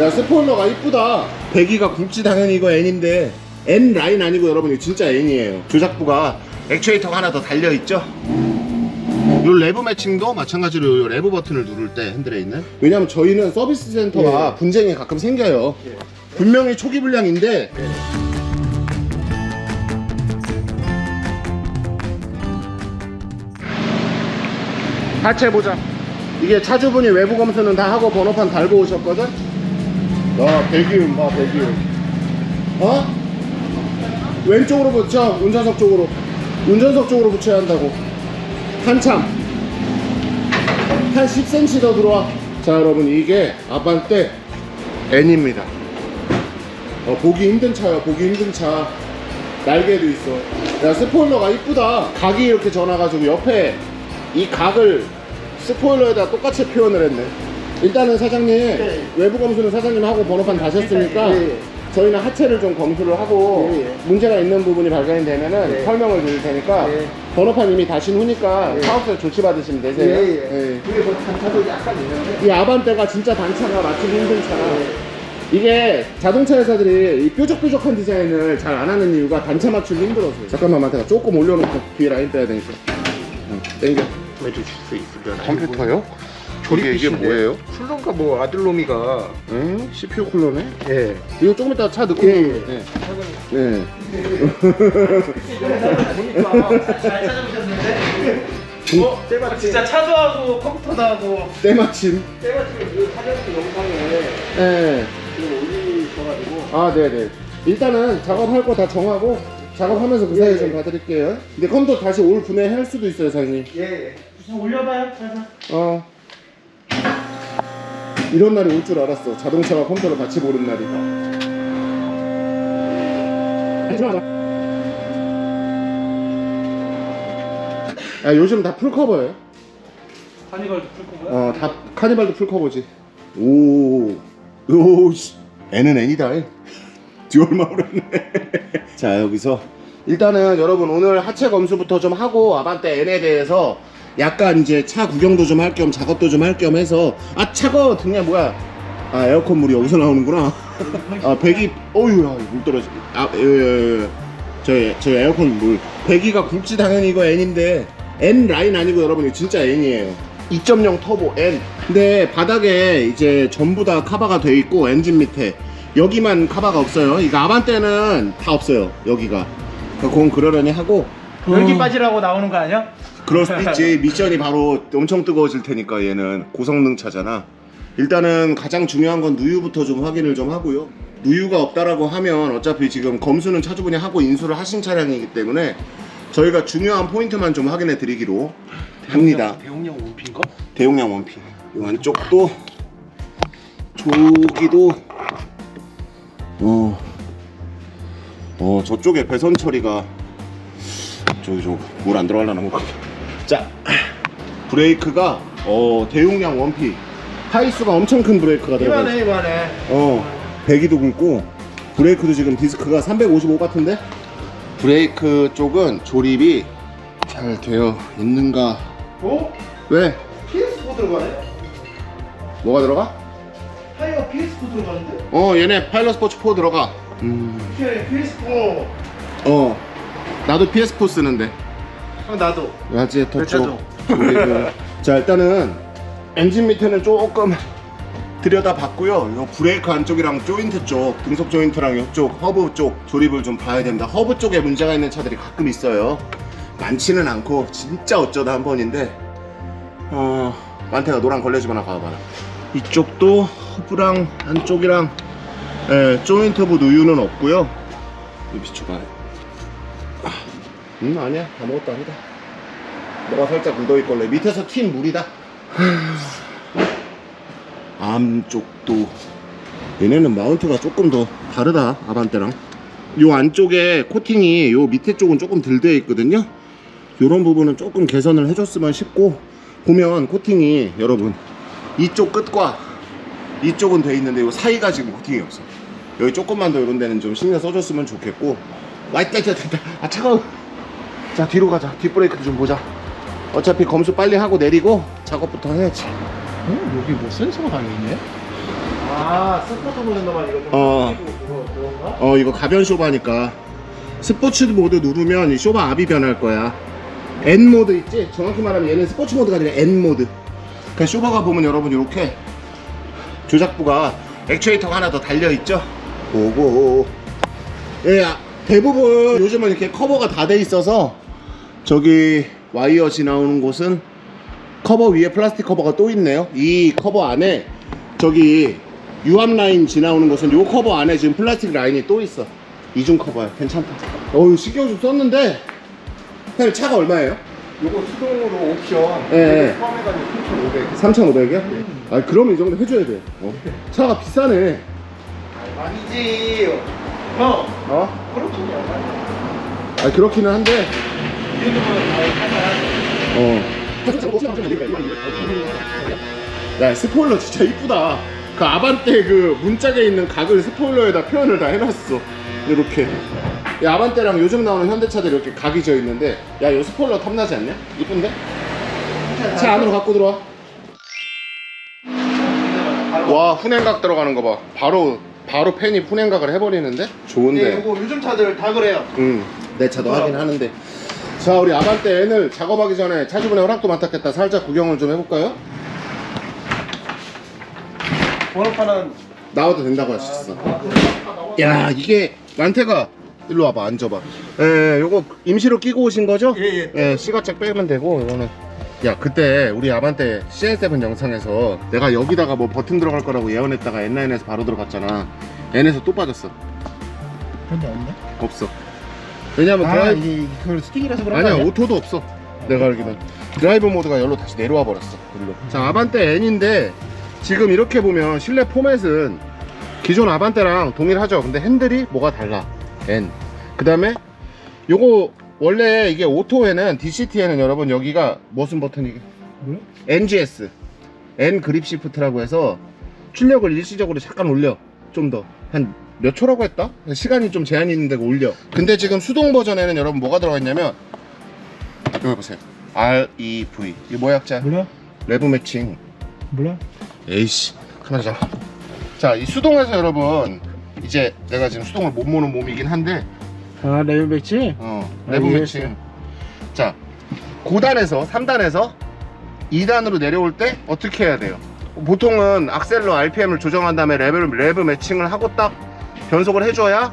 야 스포일러가 이쁘다. 배기가 굵지 당연히 이거 N인데 N 라인 아니고 여러분 이거 진짜 N이에요. 조작부가 액추에이터가 하나 더 달려있죠? 요 레브 매칭도 마찬가지로 요 레브 버튼을 누를 때 핸들에 있는? 왜냐면 저희는 서비스 센터가 분쟁이 가끔 생겨요. 분명히 초기 불량인데 하체 보자 이게 차주분이 외부 검수는 다 하고 번호판 달고 오셨거든 야 배기음 봐 배기음. 어? 왼쪽으로 붙여 운전석 쪽으로. 운전석 쪽으로 붙여야 한다고. 한참. 한 10cm 더 들어와. 자 여러분 이게 아반떼 N입니다. 어, 보기 힘든 차야 보기 힘든 차. 날개도 있어. 야 스포일러가 이쁘다. 각이 이렇게 전화가지고 옆에 이 각을 스포일러에다 똑같이 표현을 했네 일단은 사장님 외부 검수는 사장님 하고 번호판 다셨으니까 예, 예. 저희는 하체를 좀 검수를 하고 예, 예. 문제가 있는 부분이 발견이 되면은 예. 설명을 드릴 테니까 예. 번호판 이미 다신 후니까 예. 사업소에 조치 받으시면 되세요 예예. 그게 뭐 단차도 약간 있는데. 이 아반떼가 진짜 단차가 맞추기 힘든 차. 예. 이게 자동차 회사들이 이 뾰족뾰족한 디자인을 잘 안 하는 이유가 단차 맞추기 힘들어서요. 잠깐만, 마태가 조금 올려놓고 뒤에 라인 빼야 되니까. 응, 땡겨. 수 있으려나? 컴퓨터요? 이게, 이게. 뭐예요? 쿨러인가 뭐 아들놈이가. 응? CPU 쿨러네? 예. 이거 조금 이따 차 넣고. 예, 예. 돼. 네. 보니까 잘. 어? 때마침. 진짜 차도 하고 컴퓨터도 하고 때마침. 때마침 그 사장님 영상에 네. 지금 올리셔가지고. 아, 네네. 일단은 작업할 거 다 정하고 작업하면서 그 사이에 예, 좀 예. 봐드릴게요. 근데 컴퓨터 다시 올 분해할 수도 있어요, 사장님. 예. 좀 올려봐요 그래서 어. 이런 날이 올 줄 알았어. 자동차와 컴퓨터를 같이 보는 날이. 야, 요즘 다 풀커버예요. 카니발도 풀 거고요 어, 다 카니발도 풀커버지. 오, 오, 씨. N은 N이다. 듀얼 마우라네. 자, 여기서 일단은 여러분 오늘 하체 검수부터 좀 하고 아반떼 N에 대해서 약간 이제 차 구경도 좀 할 겸 작업도 좀 할 겸 해서 아 차가 등에 뭐야? 아 에어컨 물이 여기서 나오는구나. 아 배기 어휴 야물 떨어지. 아 예, 예, 예. 저, 저 에어컨 물 배기가 굵지 당연히 이거 N인데 N 라인 아니고 여러분 이거 진짜 N이에요 2.0 터보 N 근데 바닥에 이제 전부 다 카바가 돼 있고 엔진 밑에 여기만 카바가 없어요 이거 아반떼는 다 없어요 여기가 그건 그러려니 하고 열기 어, 빠지라고 나오는 거 아니야? 그럴 수도 있지. 미션이 바로 엄청 뜨거워질 테니까 얘는 고성능 차잖아. 일단은 가장 중요한 건 누유부터 좀 확인을 좀 하고요. 누유가 없다라고 하면 어차피 지금 검수는 차주분이 하고 인수를 하신 차량이기 때문에 저희가 중요한 포인트만 좀 확인해 드리기로 합니다. 대용량 원피인가? 대용량 원피. 이 안쪽도 조기도 어, 어 저쪽에 배선 처리가 저기 저물 안 들어가려나 뭐. 자 브레이크가 어 대용량 원피 하이수가 엄청 큰 브레이크가 들어가 이만해 이만해. 어 배기도 굵고 브레이크도 지금 디스크가 355 같은데 브레이크 쪽은 조립이 잘 되어 있는가 어? 왜? PS4 들어가네? 뭐가 들어가? 타이어가 PS4 들어가는데? 어 얘네 파일럿 스포츠 4 들어가 음. 예, PS4. 어 나도 PS4 쓰는데 어, 나도. 라지에터 내 차도. 쪽 조립을. 자 일단은 엔진 밑에는 조금 들여다 봤고요 요 브레이크 안쪽이랑 조인트 쪽 등속 조인트랑 이쪽 허브 쪽 조립을 좀 봐야 됩니다 허브 쪽에 문제가 있는 차들이 가끔 있어요 많지는 않고 진짜 어쩌다 한 번인데 어 만태가 노란 걸레집 하나 가봐라 이쪽도 허브랑 안쪽이랑 예, 조인트 부 누유는 없고요 이 비춰봐요 아, 음 아니야. 아무것도 아니다. 너가 살짝 묻어있걸래. 밑에서 튄 물이다. 암 쪽도. 얘네는 마운트가 조금 더 다르다 아반떼랑. 요 안쪽에 코팅이 요 밑에 쪽은 조금 덜 되어 있거든요. 요런 부분은 조금 개선을 해줬으면 싶고 보면 코팅이 여러분 이쪽 끝과 이쪽은 돼 있는데 요 사이가 지금 코팅이 없어. 여기 조금만 더 이런 데는 좀 신경 써줬으면 좋겠고. 와이따 이따 이따. 아 차가워 자 뒤로 가자 뒷브레이크도 좀 보자 어차피 검수 빨리 하고 내리고 작업부터 해야지 어? 여기 뭐 센서가 달려있네? 아, 아 스포츠 블렌더만 이거 좀 어. 그거 그건가? 어 이거 가변 쇼바니까 스포츠 모드 누르면 이 쇼바 압이 변할 거야 N 모드 있지? 정확히 말하면 얘는 스포츠 모드가 아니라 N 모드 그 쇼바가 보면 여러분 이렇게 조작부가 액추에이터가 하나 더 달려있죠? 오고 예, 아, 대부분 요즘은 이렇게 커버가 다 돼 있어서 저기 와이어 지나오는 곳은 커버 위에 플라스틱 커버가 또 있네요. 이 커버 안에 저기 유압 라인 지나오는 곳은 요 커버 안에 지금 플라스틱 라인이 또 있어. 이중 커버야. 괜찮다. 어우 신경 좀 썼는데. 사장님 차가 얼마예요? 요거 수동으로 옵션. 예, 예. 포함해가지고 3,500 3,500이요? 아 그러면 이 정도 해줘야 돼 어. 차가 비싸네. 아니지. 형. 어? 그렇군요. 아 그렇기는 한데 어. 야 스포일러 진짜 이쁘다. 그 아반떼 그 문짝에 있는 각을 스포일러에다 표현을 다 해놨어. 이렇게. 이 아반떼랑 요즘 나오는 현대차들 이렇게 각이 져 있는데 야이 스포일러 탐나지 않냐? 이쁜데? 차 안으로 갖고 들어와. 와 훈행각 들어가는 거 봐. 바로 바로 팬이 훈행각을 해버리는데 좋은데. 네, 요거 요즘 차들 다 그래요 응, 내 차도 하긴 하는데. 자, 우리 아반떼 N을 작업하기 전에 차주분의 허락도 맡았겠다. 살짝 구경을 좀 해볼까요? 번호판은 나와도 된다고 하셨어. 야, 이게 만태가 일로 와봐, 앉아봐. 예, 요거 임시로 끼고 오신 거죠? 예예 예, 시가책 빼면 되고 이거는. 야, 그때 우리 아반떼 CN7 영상에서 내가 여기다가 뭐 버튼 들어갈 거라고 예언했다가 N9에서 바로 들어갔잖아. N에서 또 빠졌어. 근데 없네 없어. 왜냐면 아 드라이... 이게 그걸 스틱이라서 그런 거 아니야 아니야? 오토도 없어. 내가 알기로는. 드라이브 모드가 열로 다시 내려와 버렸어 일로. 자 아반떼 N인데 지금 이렇게 보면 실내 포맷은 기존 아반떼랑 동일하죠. 근데 핸들이 뭐가 달라? N. 그 다음에 요거 원래 이게 오토에는 DCT에는 여러분 여기가 무슨 버튼이 뭐야? NGS N 그립 시프트라고 해서 출력을 일시적으로 잠깐 올려. 좀 더. 한 몇 초라고 했다? 시간이 좀 제한이 있는데 올려 근데 지금 수동 버전에는 여러분 뭐가 들어가 있냐면 여기 보세요 REV 이게 뭐야 약자 몰라? 레브 매칭 몰라? 에이씨 카메라 잡아 자이 수동에서 여러분 이제 내가 지금 수동을 못 모는 몸이긴 한데 아 레벨 배치? 어, 아, 레브 이해했어. 매칭. 자, 9단에서 3단에서 2단으로 내려올 때 어떻게 해야 돼요? 보통은 악셀로 RPM을 조정한 다음에 레벨, 레브 매칭을 하고 딱 변속을 해줘야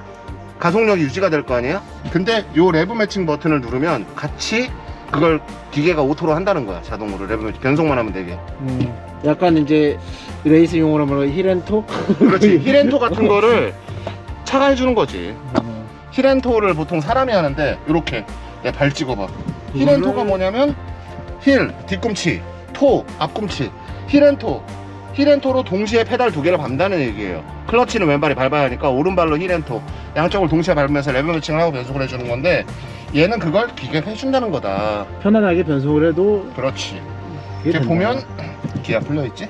가속력이 유지가 될 거 아니에요? 근데 요 레브 매칭 버튼을 누르면 같이 그걸 기계가 오토로 한다는 거야 자동으로 레브 매칭 변속만 하면 되게. 음. 약간 이제 레이스 용어로 말하면 힐앤토? 그렇지. 힐앤토 같은 거를 차가 해주는 거지. 힐앤토를 보통 사람이 하는데 이렇게 내발 찍어봐. 힐앤토가 뭐냐면 힐 뒤꿈치 토 앞꿈치. 힐앤토 힐앤토로 동시에 페달 두 개를 밟는다는 얘기예요 클러치는 왼발이 밟아야 하니까 오른발로 힐앤토 양쪽을 동시에 밟으면서 레벨 매칭을 하고 변속을 해주는 건데 얘는 그걸 기계가 해준다는 거다 편안하게 변속을 해도 그렇지 이렇게. 보면 기아 풀려 있지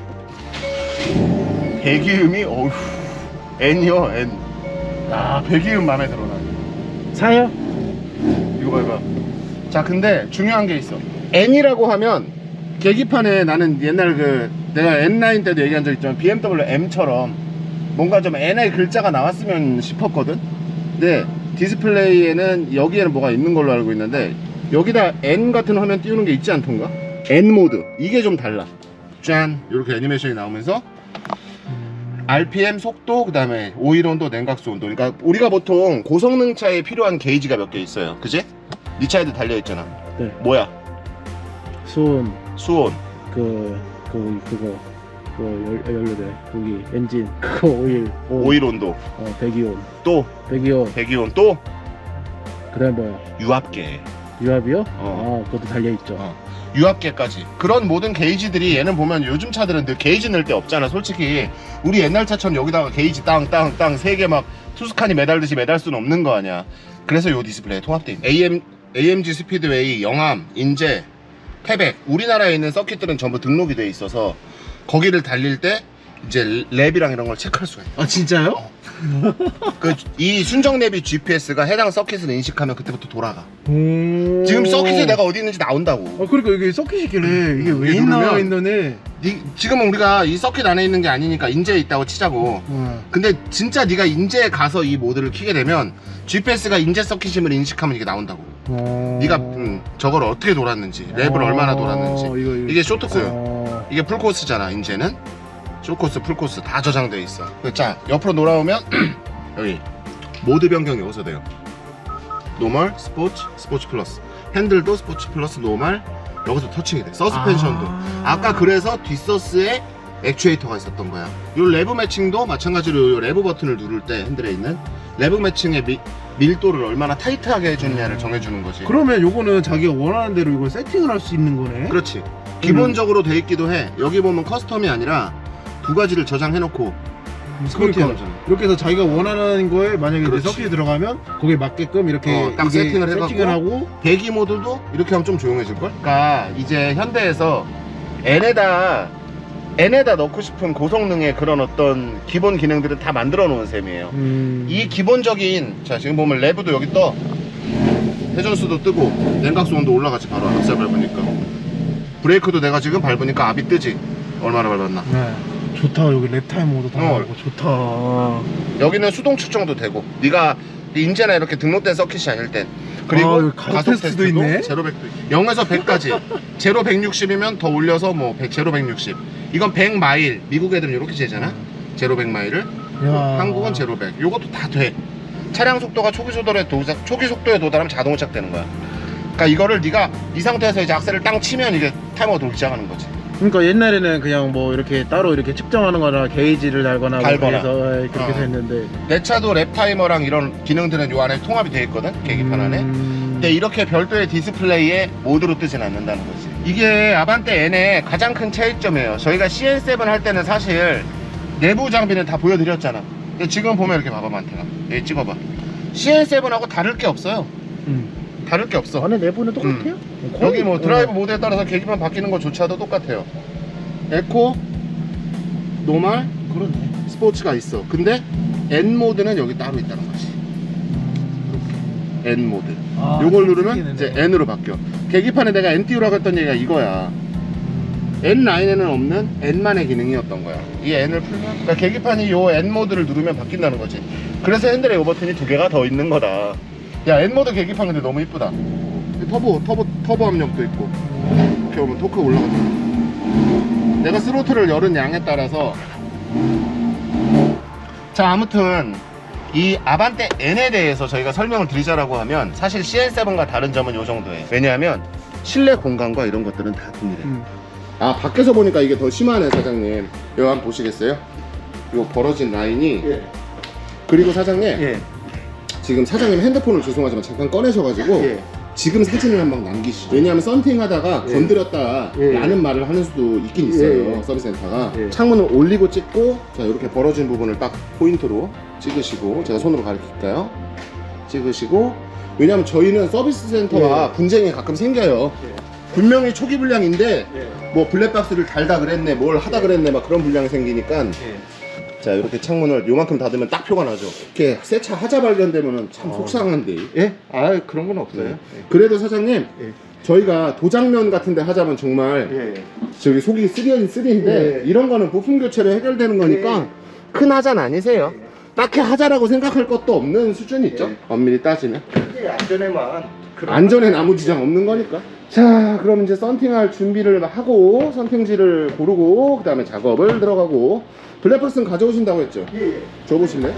배기음이 어휴 N이요 N 아 배기음 마음에 들어 나 사요? 이거 봐봐. 자, 근데 중요한 게 있어. N이라고 하면 계기판에 나는 옛날 그 내가 N9 때도 얘기한 적 있지만 BMW M처럼 뭔가 좀 NI 글자가 나왔으면 싶었거든. 근데 디스플레이에는 여기에는 뭐가 있는 걸로 알고 있는데 여기다 N 같은 화면 띄우는 게 있지 않던가? N 모드 이게 좀 달라. 짠 이렇게 애니메이션이 나오면서 RPM 속도 그 다음에 오일 온도 냉각수 온도 그러니까 우리가 보통 고성능 차에 필요한 게이지가 몇 개 있어요 그지? 네 차에도 달려있잖아 네. 뭐야? 수온 수온. 그, 그 그거 그 열, 연료대. 거기 엔진. 그거 오일 온, 오일 온도. 어, 배기온. 또? 배기온. 배기온 또? 그다음 뭐야? 유압계. 유압이요? 어. 아 그것도 달려 있죠. 어. 유압계까지. 그런 모든 게이지들이 얘는 보면 요즘 차들은 늘 게이지 넣을 데 없잖아. 솔직히 우리 옛날 차처럼 여기다가 게이지 땅땅땅 세 개 막 투스칸이 매달듯이 매달 수는 없는 거 아니야. 그래서 요 디스플레이에 통합돼 있는 AM, AMG 스피드웨이, 영암, 인제, 태백 우리나라에 있는 서킷들은 전부 등록이 돼 있어서 거기를 달릴 때 이제 랩이랑 이런 걸 체크할 수가 있어. 아 진짜요? 그 이 순정 랩이 GPS가 해당 서킷을 인식하면 그때부터 돌아가. 오. 지금 서킷에 내가 어디 있는지 나온다고. 아 그러니까 이게 서킷 있길래 이게 왜 있나 했는데. 니, 지금은 우리가 이 서킷 안에 있는 게 아니니까 인제에 있다고 치자고. 어. 근데 진짜 네가 인제에 가서 이 모드를 키게 되면 GPS가 인제 서킷임을 인식하면 이게 나온다고. 어. 네가 음, 저걸 어떻게 돌았는지, 랩을 얼마나 돌았는지. 이거, 이거. 이게 쇼트코요. 어. 이게 풀코스잖아 인제는 쇼코스 풀코스 다 저장돼 있어. 자 옆으로 돌아오면 여기 모드 변경이 여기서 돼요. 노멀 스포츠 스포츠 플러스. 핸들도 스포츠 플러스 노멀 여기서 터칭이 돼. 서스펜션도. 아... 까 그래서 뒷서스에 액추에이터가 있었던 거야. 이 레브 매칭도 마찬가지로 요 레브 버튼을 누를 때 핸들에 있는 레브 매칭의 미- 밀도를 얼마나 타이트하게 해주느냐를 정해주는 거지. 그러면 요거는 자기가 원하는 대로 이걸 세팅을 할 수 있는 거네. 그렇지. 기본적으로 돼 있기도 해. 여기 보면 커스텀이 아니라 두 가지를 저장해 놓고 스포티에 그러니까 놓잖아. 이렇게 해서 자기가 원하는 거에 만약에 내 그렇지. 서킷이 들어가면 거기에 맞게끔 이렇게 어, 딱 이게 세팅을 해갖고. 세팅을 하고 배기 모드도 이렇게 하면 좀 조용해질 걸? 그러니까 이제 현대에서 N에다 N에다 넣고 싶은 고성능의 그런 어떤 기본 기능들을 다 만들어 놓은 셈이에요. 음... 이 기본적인 자 지금 보면 레브도 여기 떠 회전수도 뜨고 냉각수 온도 올라가지 바로 악셀 밟으니까 브레이크도 내가 지금 밟으니까 압이 뜨지 얼마나 밟았나 네. 좋다. 여기 랩타임 모드 다 어. 나오고 좋다. 여기는 수동 측정도 되고 네가 인제나 이렇게 등록된 서킷이 아닐 땐. 그리고 아, 여기 가속 테스트도 있네. 제로 100도 0에서 100까지. 제로 160이면 더 올려서 뭐 100, 제로 160 이건 100마일. 미국 애들은 이렇게 재잖아? 제로 100마일을? 야. 한국은 제로 100 요것도 다 돼. 차량 속도가 초기 속도에 도달 초기 속도에 도달하면 자동 시작되는 거야. 그러니까 이거를 네가 이 상태에서 이제 악셀을 땅 치면 이게 타이머가 돌기 시작하는 거지 그러니까 옛날에는 그냥 뭐 이렇게 따로 이렇게 측정하는 거나 게이지를 달거나 뭐 달거나. 그래서 예, 그렇게 어. 했는데 내 차도 랩 타이머랑 이런 기능들은 요 안에 통합이 돼 있거든 계기판 안에 음... 근데 이렇게 별도의 디스플레이에 모드로 뜨진 않는다는 거지. 이게 아반떼 N의 가장 큰 차이점이에요. 저희가 CN7 할 때는 사실 내부 장비는 다 보여드렸잖아. 근데 지금 보면 이렇게 봐봐, 많대가. 여기 찍어봐. CN7하고 다를 게 없어요. 음. 다를 게 없어. 안에 내부는 똑같아요? 거의- 여기 뭐 어. 드라이브 모드에 따라서 계기판 바뀌는 것조차도 똑같아요. 에코, 노멀, 그러네. 스포츠가 있어. 근데 N 모드는 여기 따로 있다는 거지. 이렇게. N 모드. 아, 요걸 누르면. 이제 N으로 바뀌어. 계기판에 내가 N 띄우라고 했던 얘기가 이거야. N9에는 없는 N만의 기능이었던 거야. 이 N을 풀면, 그러니까 계기판이 요 N 모드를 누르면 바뀐다는 거지. 그래서 핸들에 요 버튼이 두 개가 더 있는 거다. 야, N 모드 계기판 근데 너무 이쁘다. 터보, 터보, 터보 압력도 있고. 이렇게 오면 토크 올라가잖아. 내가 스로틀을 열은 양에 따라서. 자, 아무튼 이 아반떼 N에 대해서 저희가 설명을 드리자라고 하면 사실 CN7과 다른 점은 요 정도예요. 왜냐하면 실내 공간과 이런 것들은 다 동일해. 음. 아 밖에서 보니까 이게 더 심하네 사장님. 이거 한번 보시겠어요? 요 벌어진 라인이 예. 그리고 사장님 예. 지금 사장님 핸드폰을 죄송하지만 잠깐 꺼내셔가지고 예. 지금 사진을 한방 남기시죠. 왜냐하면 썬팅하다가 예. 건드렸다 예. 라는 말을 하는 수도 있긴 있어요. 예, 예. 서비스센터가 예. 창문을 올리고 찍고 자 이렇게 벌어진 부분을 딱 포인트로 찍으시고 제가 손으로 가르칠까요? 찍으시고 왜냐하면 저희는 서비스 센터와 분쟁이 가끔 생겨요. 분명히 초기 불량인데 예. 뭐 블랙박스를 달다 그랬네 뭘 하다 그랬네 막 그런 불량이 생기니까 예. 자 이렇게 창문을 요만큼 닫으면 딱 표가 나죠 이렇게 새 차 하자 발견되면은 참 어. 속상한데 예? 아 그런 건 없어요. 네. 그래도 사장님 예. 저희가 도장면 같은 데 하자면 정말 예. 저기 속이 3인 3인데 예. 이런 거는 부품 교체로 해결되는 거니까 큰 하자는 아니세요 딱히 하자라고 생각할 것도 없는 수준이 있죠 예. 엄밀히 따지면 안전에만 안전에 아무 지장 없는 거니까. 자, 그럼 이제 썬팅할 준비를 하고 선팅지를 고르고 그 다음에 작업을 들어가고 블랙박스는 가져오신다고 했죠. 예. 예. 줘보실래?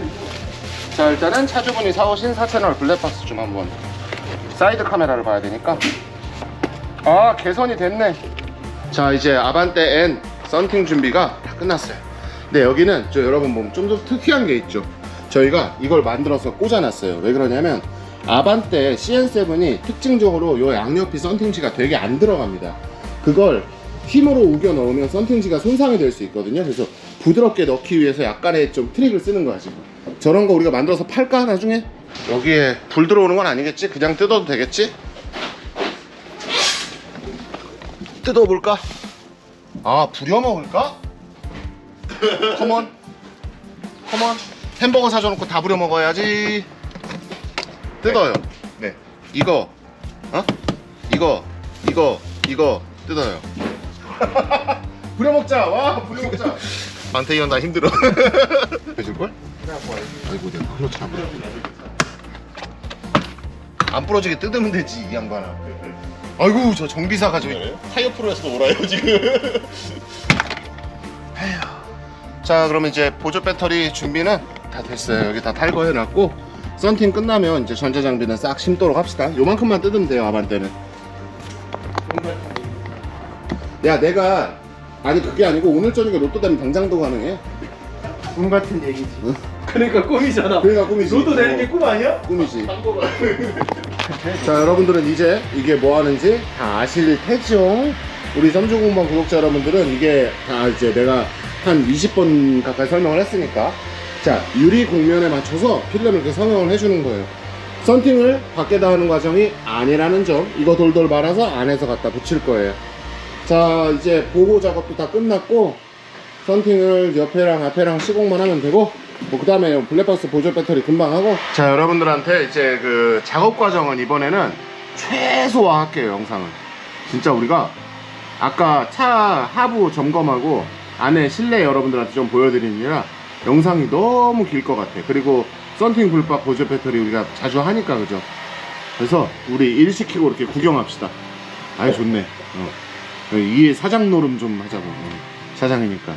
자, 일단은 차주분이 사오신 4채널 블랙박스 좀 한번 사이드 카메라를 봐야 되니까. 아, 개선이 됐네. 자, 이제 아반떼 N 썬팅 준비가 다 끝났어요. 네, 여기는 저 여러분 보면 좀 더 특이한 게 있죠. 저희가 이걸 만들어서 꽂아놨어요. 왜 그러냐면 아반떼 CN7이 특징적으로 요 양옆이 썬팅지가 되게 안 들어갑니다. 그걸 힘으로 우겨 넣으면 썬팅지가 손상이 될 수 있거든요. 그래서 부드럽게 넣기 위해서 약간의 좀 트릭을 쓰는 거야 지금. 저런 거 우리가 만들어서 팔까 나중에? 여기에 불 들어오는 건 아니겠지? 그냥 뜯어도 되겠지? 뜯어볼까? 아 부려 먹을까? 컴온 컴온 햄버거 사줘놓고 다 부려 먹어야지 뜯어요. 네. 이거 어? 이거 이거 이거 뜯어요. 부려 먹자. 와 부려 먹자. 만태이형 나 힘들어. 해줄 걸? 아이고 내가 클러치 안 부러 안 부러지게 뜯으면 되지 이 양반아. 아이고 저 정비사가 저 타이어 프로에서도 오라요 지금. 자 그러면 이제 보조 배터리 준비는 다 됐어요. 여기 다 탈거해 놨고 썬팅 끝나면 이제 전자장비는 싹 심도록 합시다. 요만큼만 뜯으면 돼요 아반떼는. 야 내가 아니 그게 아니고 오늘 저녁에 로또 되면 당장도 가능해. 꿈 같은 얘기지. 그러니까 꿈이잖아. 그러니까 꿈이지. 로또 내는 게 어, 꿈 아니야? 꿈이지. 자 여러분들은 이제 이게 뭐 하는지 다 아실 테죠? 우리 삼주공방 구독자 여러분들은 이게 다 이제 내가 한 20번 가까이 설명을 했으니까 자 유리 곡면에 맞춰서 필름을 이렇게 성형을 해주는 거예요. 썬팅을 밖에다 하는 과정이 아니라는 점 이거 돌돌 말아서 안에서 갖다 붙일 거예요. 자 이제 보호 작업도 다 끝났고 썬팅을 옆에랑 앞에랑 시공만 하면 되고 뭐 그 다음에 블랙박스 보조 배터리 금방 하고. 자 여러분들한테 이제 그 작업 과정은 이번에는 최소화 할게요 영상을 진짜 우리가 아까 차 하부 점검하고 안에 실내 여러분들한테 좀 보여드리느라 영상이 너무 길 것 같아. 그리고 썬팅 불박 보조 배터리 우리가 자주 하니까 그죠? 그래서 우리 일 시키고 이렇게 구경합시다. 아이 좋네. 어. 이 사장 노름 좀 하자고. 어. 사장이니까.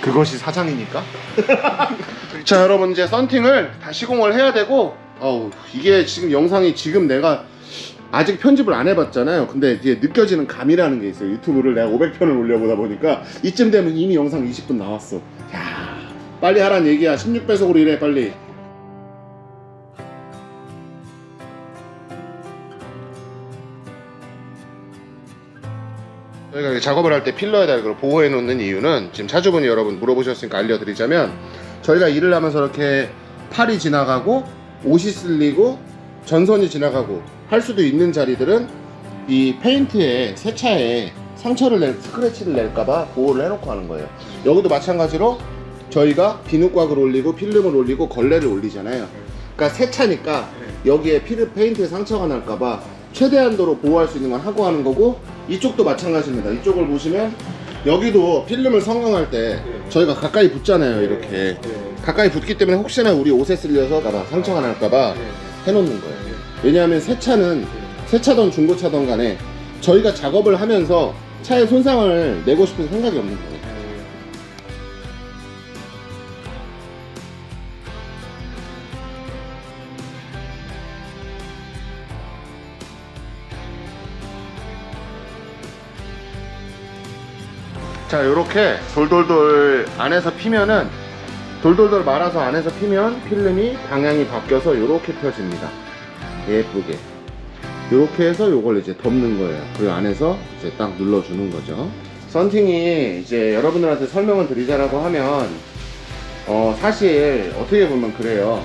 그것이 사장이니까? 자 여러분 이제 썬팅을 다 시공을 해야 되고 어우 이게 지금 영상이 지금 내가 아직 편집을 안 해봤잖아요. 근데 이제 느껴지는 감이라는 게 있어요. 유튜브를 내가 500편을 올려보다 보니까 이쯤 되면 이미 영상 20분 나왔어. 야 빨리 하란 얘기야 16배속으로 일해 빨리 저희가 작업을 할 때 필러에다 보호해 놓는 이유는 지금 차주분이 여러분 물어보셨으니까 알려드리자면 저희가 일을 하면서 이렇게 팔이 지나가고 옷이 쓸리고 전선이 지나가고 할 수도 있는 자리들은 이 페인트에 세차에 상처를 낼 스크래치를 낼까봐 보호를 해놓고 하는 거예요. 여기도 마찬가지로 저희가 비누곽을 올리고 필름을 올리고 걸레를 올리잖아요. 그러니까 세차니까 여기에 피르 페인트에 상처가 날까봐 최대한도로 보호할 수 있는 건 하고 하는 거고 이쪽도 마찬가지입니다. 이쪽을 보시면 여기도 필름을 성형할 때 저희가 가까이 붙잖아요. 이렇게 가까이 붙기 때문에 혹시나 우리 옷에 쓸려서 상처가 날까봐 해놓는 거예요. 왜냐하면 세차는 세차던 중고차던 간에 저희가 작업을 하면서 차에 손상을 내고 싶은 생각이 없는 거예요. 자 요렇게 돌돌돌 안에서 피면은 돌돌돌 말아서 안에서 피면 필름이 방향이 바뀌어서 요렇게 펴집니다. 예쁘게. 요렇게 해서 요걸 이제 덮는 거예요. 그리고 안에서 이제 딱 눌러주는 거죠. 썬팅이 이제 여러분들한테 설명을 드리자라고 하면 어 사실 어떻게 보면 그래요.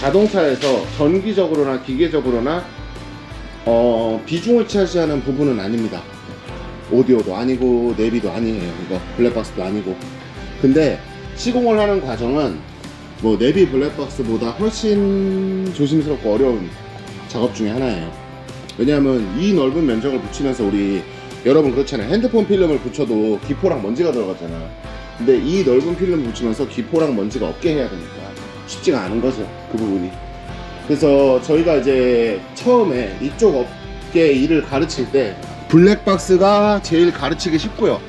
자동차에서 전기적으로나 기계적으로나 어 비중을 차지하는 부분은 아닙니다 오디오도 아니고 내비도 아니에요. 이거 블랙박스도 아니고. 근데 시공을 하는 과정은 뭐 내비 블랙박스보다 훨씬 조심스럽고 어려운 작업 중에 하나예요. 왜냐하면 이 넓은 면적을 붙이면서 우리 여러분 그렇잖아요. 핸드폰 필름을 붙여도 기포랑 먼지가 들어가잖아. 근데 이 넓은 필름 붙이면서 기포랑 먼지가 없게 해야 되니까 쉽지가 않은 거죠 그 부분이. 그래서 저희가 이제 처음에 이쪽 업계 일을 가르칠 때 블랙박스가 제일 가르치기 쉽고요.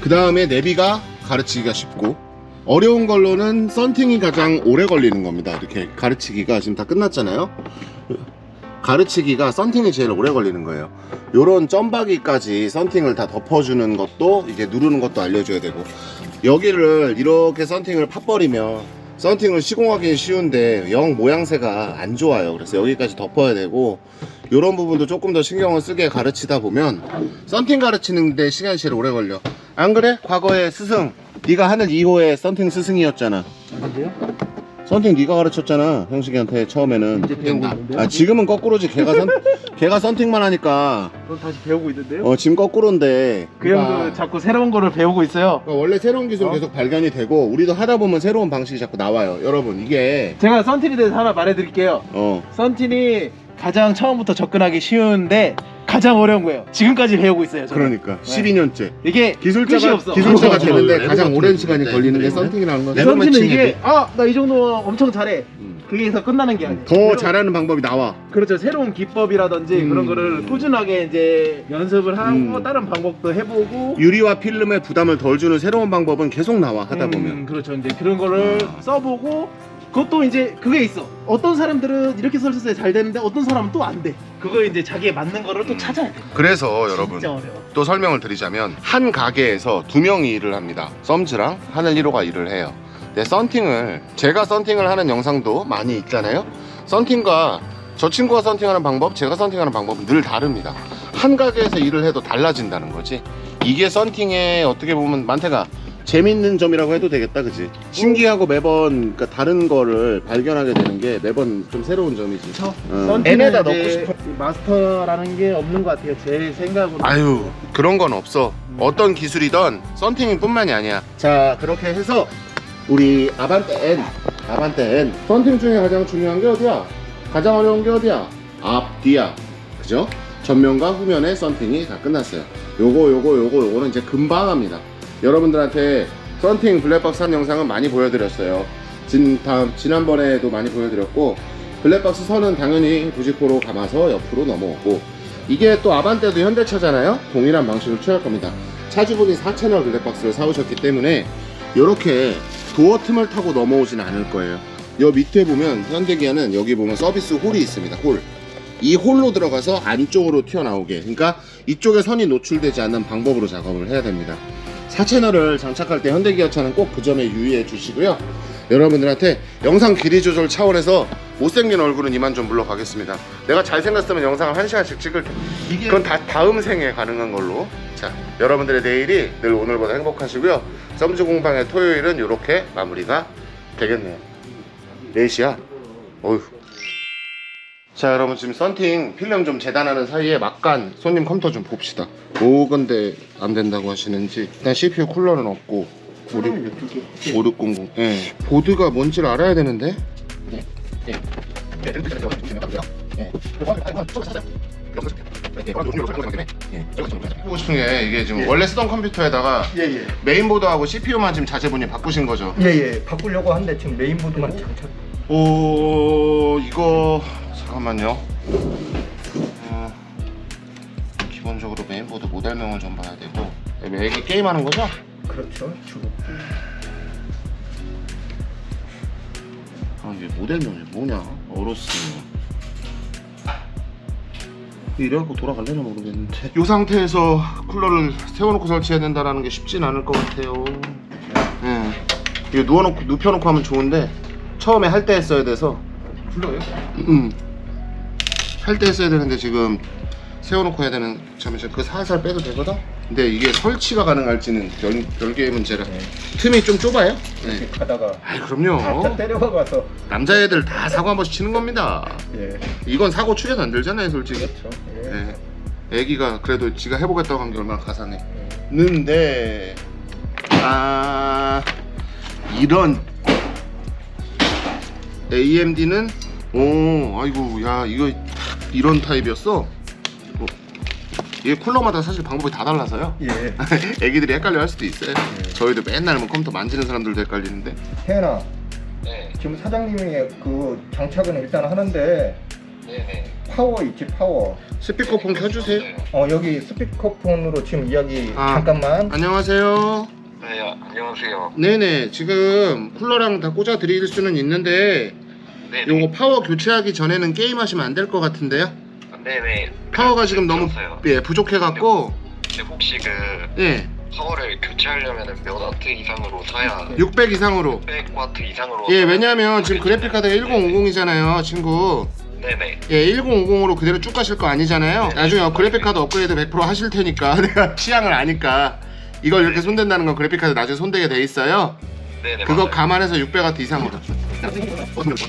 그 다음에 내비가 가르치기가 쉽고 어려운 걸로는 썬팅이 가장 오래 걸리는 겁니다. 이렇게 가르치기가 지금 다 끝났잖아요. 가르치기가 썬팅이 제일 오래 걸리는 거예요. 요런 점박이까지 썬팅을 다 덮어주는 것도 이제 누르는 것도 알려줘야 되고 여기를 이렇게 썬팅을 팥버리면 썬팅을 시공하기는 쉬운데 영 모양새가 안 좋아요. 그래서 여기까지 덮어야 되고 이런 부분도 조금 더 신경을 쓰게 가르치다 보면 썬팅 가르치는데 시간이 제일 오래 걸려. 안 그래? 과거에 스승 네가 하는 2호의 썬팅 스승이었잖아. 근데요? 썬팅 네가 가르쳤잖아 형식이한테 처음에는 이제 배우고 있는데요? 아 지금은 거꾸로지 걔가 선 걔가 썬팅만 하니까 그럼 다시 배우고 있는데요? 어 지금 거꾸로인데 그 형도 자꾸 새로운 거를 배우고 있어요. 그러니까 원래 새로운 기술 어? 계속 발견이 되고 우리도 하다 보면 새로운 방식이 자꾸 나와요 여러분 이게 제가 썬틴에 대해서 하나 말해드릴게요. 어 썬틴이 가장 처음부터 접근하기 쉬운데 가장 어려운 거예요. 지금까지 배우고 있어요. 저는. 그러니까 12년째 이게 끝이 기술자가. 기술자가 어, 되는데 가장 오랜 거 시간이 걸리는 게 썬팅이라는 거 레고 썬틴은 매칭 이게 아나 이 정도 엄청 잘해. 음. 그게서 끝나는 게 아니에요. 더 새로운- 잘하는 방법이 나와 그렇죠. 새로운 기법이라든지 음. 그런 거를 꾸준하게 이제 연습을 하고 음. 다른 방법도 해보고 유리와 필름에 부담을 덜 주는 새로운 방법은 계속 나와 하다 음, 보면 그렇죠. 이제 그런 거를 아. 써보고 그것도 이제 그게 있어. 어떤 사람들은 이렇게 때잘 되는데 어떤 사람은 또 안 돼. 그거 이제 자기에 맞는 거를 또 음. 찾아야 돼. 그래서 여러분 진짜 어려워. 또 설명을 드리자면 한 가게에서 두 명이 일을 합니다. 썸즈랑 하늘 1호가 일을 해요. 근데 썬팅을 제가 썬팅을 하는 영상도 많이 있잖아요. 썬팅과 저 친구가 썬팅하는 방법, 제가 썬팅하는 방법은 늘 다릅니다. 한 가게에서 일을 해도 달라진다는 거지. 이게 썬팅의 어떻게 보면 만태가 재밌는 점이라고 해도 되겠다, 그지? 신기하고 매번 그러니까 다른 거를 발견하게 되는 게 매번 좀 새로운 점이지. 저 어. N에다 넣고 싶어. 마스터라는 게 없는 것 같아요. 제 생각으로. 아유 그런 건 없어 어떤 기술이든 썬팅인 뿐만이 아니야 자 그렇게 해서 우리 아반떼 N 아반떼 N 썬팅 중에 가장 중요한 게 어디야 가장 어려운 게 어디야 앞 뒤야 그죠 전면과 후면의 썬팅이 다 끝났어요 요거 요거 요거 요거는 이제 금방 합니다 여러분들한테 썬팅 블랙박스 한 영상은 많이 보여드렸어요 진, 다음, 지난번에도 많이 보여드렸고 블랙박스 선은 당연히 90도로 감아서 옆으로 넘어오고 이게 또 아반떼도 현대차잖아요. 동일한 방식을 취할 겁니다. 차주분이 4채널 블랙박스를 사오셨기 때문에 이렇게 도어 틈을 타고 넘어오진 않을 거예요. 여 밑에 보면 현대기아는 여기 보면 서비스 홀이 있습니다. 홀. 이 홀로 들어가서 안쪽으로 튀어나오게. 그러니까 이쪽에 선이 노출되지 않는 방법으로 작업을 해야 됩니다. 4채널을 장착할 때 현대기아차는 꼭 그 점에 유의해 주시고요. 여러분들한테 영상 길이 조절 차원에서 못생긴 얼굴은 이만 좀 물러가겠습니다. 내가 잘생겼으면 영상을 한 시간씩 찍을게. 그건 다 다음 생에 가능한 걸로. 자, 여러분들의 내일이 늘 오늘보다 행복하시고요. 썸즈 공방의 토요일은 이렇게 마무리가 되겠네요. 4시야. 어휴. 자, 여러분 지금 썬팅 필름 좀 재단하는 사이에 막간 손님 컴퓨터 좀 봅시다. 뭐 근데 안 된다고 하시는지. 일단 CPU 쿨러는 없고. 우리 5600. 예. 보드가 뭔지를 알아야 되는데. 하고 싶은 게 이게 지금 원래 쓰던 컴퓨터에다가 예 예. 메인보드하고 CPU만 지금 자재분이 바꾸신 거죠. 예예. 바꾸려고 하는데 지금 메인보드만 장착. 오 이거 잠깐만요. 어, 기본적으로 메인보드 모델명을 좀 봐야 되고 애기 게임하는 거죠? 그렇죠. 주로. 아 이게 모델명이 뭐냐? 어로스. 이래갖고 돌아갈려나 모르겠는데 이 상태에서 쿨러를 세워놓고 설치해야 된다는 게 쉽진 않을 것 같아요 예. 이거 누워놓고 눕혀놓고 하면 좋은데 처음에 할 때 했어야 돼서 불러요? 음. 할때 했어야 되는데 지금 세워놓고 해야 되는 잠시만 그 살살 빼도 되거든? 근데 이게 설치가 가능할지는 별, 별개의 문제라 네. 틈이 좀 좁아요? 네. 이렇게 가다가 살짝 그럼요 때려박아서. 남자애들 다 사고 한 번씩 치는 겁니다 예. 이건 사고 추격 안 들잖아요 솔직히 그렇죠. 예. 예. 애기가 그래도 지가 해보겠다고 한 게 얼마나 가상해 는데 아 이런 AMD는 오 아이고 야 이거 이런 타입이었어 어, 이게 쿨러마다 사실 방법이 다 달라서요 예. 애기들이 헷갈려 할 수도 있어요 저희도 맨날 뭐 컴퓨터 만지는 사람들도 헷갈리는데 혜연아. 네, 지금 사장님이 그 장착은 일단 하는데 네네. 파워 있지 파워. 스피커폰 켜주세요 어 여기 스피커폰으로 지금 이야기 아. 잠깐만. 안녕하세요 네, 아, 안녕하세요. 네네 지금 쿨러랑 다 꽂아 드릴 수는 있는데 네네. 요거 파워 교체하기 전에는 게임 하시면 안 될 것 같은데요? 네네. 파워가 지금 너무 들었어요. 예, 부족해갖고 근데 혹시 그 예, 파워를 교체하려면 몇 와트 이상으로 사야 600 이상으로 100 와트 이상으로 예, 왜냐면 지금 그래픽 카드가 1050이잖아요, 친구. 네네. 예, 1050으로 그대로 쭉 가실 거 아니잖아요. 나중에 그래픽 카드 업그레이드 100% 하실 테니까 내가 취향을 아니까 이걸 이렇게 손댄다는 건 그래픽 카드 나중에 손대게 돼 있어요. 네네 그거 맞아요. 감안해서 600와트 이상으로. 어떤 거